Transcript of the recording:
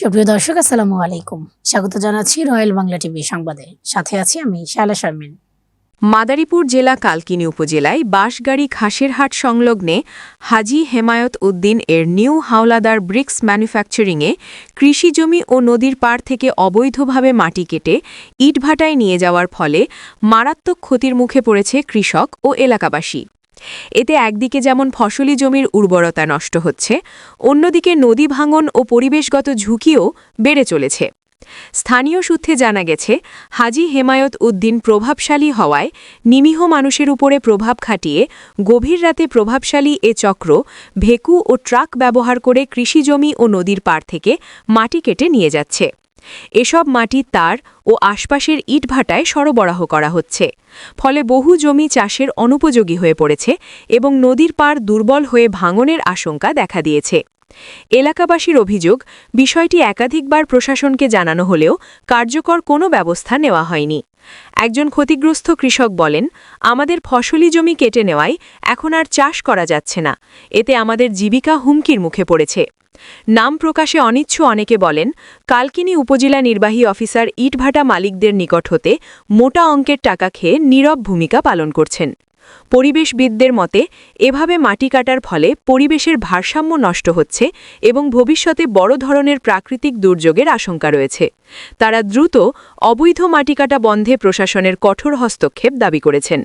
সুপ্রিয় দর্শক, আসসালামু আলাইকুম। স্বাগত জানাচ্ছি রয়্যাল বাংলা টিভি সংবাদে। সাথে আছি আমি শায়লা শারমিন। মাদারীপুর জেলা কালকিনি উপজেলায় বাঁশগাড়ি খাসেরহাট সংলগ্নে হাজি হেমায়ত উদ্দিন এর নিউ হাওলাদার ব্রিক্স ম্যানুফ্যাকচারিংয়ে কৃষিজমি ও নদীর পাড় থেকে অবৈধভাবে মাটি কেটে ইটভাটায় নিয়ে যাওয়ার ফলে মারাত্মক ক্ষতির মুখে পড়েছে কৃষক ও এলাকাবাসী। এতে একদিকে যেমন ফসলি জমির উর্বরতা নষ্ট হচ্ছে, অন্যদিকে নদী ভাঙন ও পরিবেশগত ঝুঁকিও বেড়ে চলেছে। স্থানীয় সূত্রে জানা গেছে, হাজি হেমায়ত উদ্দিন প্রভাবশালী হওয়ায় নিমীহ মানুষের উপরে প্রভাব খাটিয়ে গভীর রাতে প্রভাবশালী এ চক্র ভেকু ও ট্রাক ব্যবহার করে কৃষিজমি ও নদীর পাড় থেকে মাটি কেটে নিয়ে যাচ্ছে। এসব মাটি তার ও আশপাশের ইটভাটায় সরবরাহ করা হচ্ছে। ফলে বহু জমি চাষের অনুপযোগী হয়ে পড়েছে এবং নদীর পার দুর্বল হয়ে ভাঙনের আশঙ্কা দেখা দিয়েছে। এলাকাবাসীর অভিযোগ, বিষয়টি একাধিকবার প্রশাসনকে জানানো হলেও কার্যকর কোনো ব্যবস্থা নেওয়া হয়নি। একজন ক্ষতিগ্রস্ত কৃষক বলেন, আমাদের ফসলি জমি কেটে নেওয়ায় এখন আর চাষ করা যাচ্ছে না। এতে আমাদের জীবিকা হুমকির মুখে পড়েছে। নাম প্রকাশে অনিচ্ছু অনেকে বলেন, কালকিনি উপজেলা নির্বাহী অফিসার ইটভাটা মালিকদের নিকট হতে মোটা অঙ্কের টাকা খেয়ে নীরব ভূমিকা পালন করছেন। পরিবেশবিদদের মতে, এভাবে মাটি কাটার ফলে পরিবেশের ভারসাম্য নষ্ট হচ্ছে এবং ভবিষ্যতে বড় ধরনের প্রাকৃতিক দুর্যোগের আশঙ্কা রয়েছে। তারা দ্রুত অবৈধ মাটি কাটা বন্ধে প্রশাসনের কঠোর হস্তক্ষেপ দাবি করেছেন।